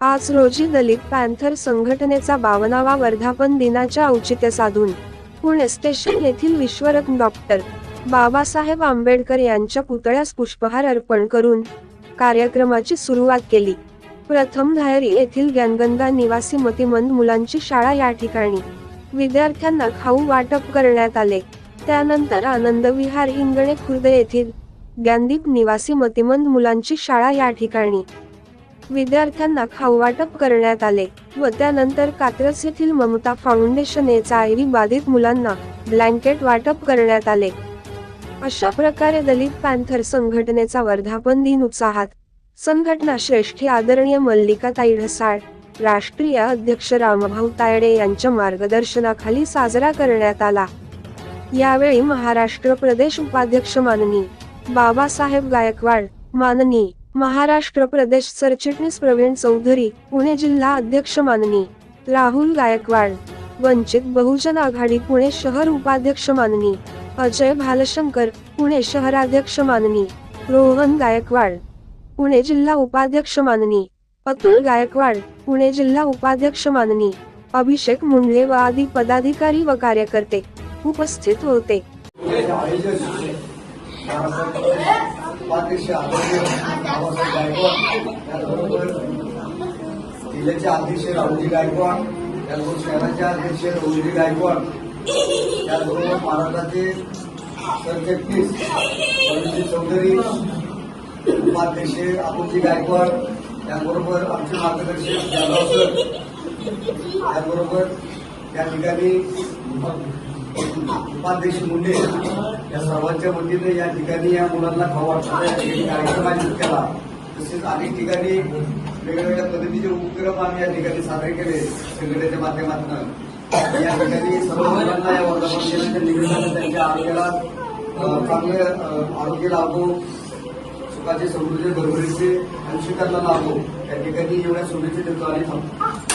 आज रोजी दलित पॅन्थर संघटनेचा बावनावा वर्धापन दिनाच्या औचित्य साधून पुणे स्टेशन येथील विश्वरत्न डॉक्टर बाबासाहेब आंबेडकर यांच्या पुतळ्यास पुष्पहार अर्पण करून कार्यक्रमाची सुरुवात केली. प्रथम धायरी येथील ज्ञानगंगा निवासी मतिमंद मुलांची शाळा या ठिकाणी विद्यार्थ्यांना खाऊ वाटप करण्यात आले. त्यानंतर आनंद विहार हिंगणे खुर्द येथील ज्ञानदीप निवासी मतिमंद मुलांची शाळा या ठिकाणी विद्यार्थ्यांना खाऊ वाटप करण्यात आले व त्यानंतर कात्रज येथील ममता फाउंडेशन एच बाधित मुलांना ब्लँकेट वाटप करण्यात आले. अशा प्रकारे दलित पॅन्थर संघटनेचा वर्धापन दिन उत्साहात संघटना श्रेष्ठी आदरणीय मल्लिकाताई ढसाळ राष्ट्रीय अध्यक्ष रामभाऊ तायडे यांच्या मार्गदर्शनाखाली साजरा करण्यात आला. यावेळी महाराष्ट्र प्रदेश उपाध्यक्ष माननी बाबासाहेब गायकवाड माननी महाराष्ट्र प्रदेश सरचिटणीस प्रवीण चौधरी पुणे जिल्हा अध्यक्ष माननी. राहुल गायकवाड वंचित बहुजन आघाडी पुणे शहर उपाध्यक्ष माननी. अजय भालशंकर पुणे शहराध्यक्ष माननी. रोहन गायकवाड पुणे जिल्हा उपाध्यक्ष माननी. अतुल गायकवाड पुणे जिल्हा उपाध्यक्ष माननी. अभिषेक मुंडले व आदी पदाधिकारी व कार्यकर्ते उपस्थित होते. उपाध्यक्ष आदरणीय बाबासाहेब गायकवाड त्याचबरोबर जिल्ह्याचे अध्यक्ष राहुलजी गायकवाड त्याचबरोबर शहराचे अध्यक्ष रोहिजी गायकवाड त्याचबरोबर महाराष्ट्राचे सरचिटणीस अरुणजी चौधरी उपाध्यक्ष अतुलजी गायकवाड त्याचबरोबर आमचे मार्गदर्शक जाधव सर त्याचबरोबर त्या ठिकाणी उपाध्यक्ष मुंडे या सर्वांच्या वतीने या ठिकाणी या मुलांना खाऊ या ठिकाणी कार्यक्रम आयोजित केला. तसेच अनेक ठिकाणी वेगवेगळ्या पद्धतीचे उपक्रम आम्ही या ठिकाणी साजरे केले संघटनेच्या माध्यमातून. या ठिकाणी सर्व मुलांना या वर्धापन दिनाच्या निमित्तानं त्यांच्या आरोग्याला चांगलं चांगले आरोग्य लाभो सुखाचे समृद्धी भरभरीचे अंशीकरला लाभो. या ठिकाणी एवढ्या शुभेच्छा देतो आणि थांबतो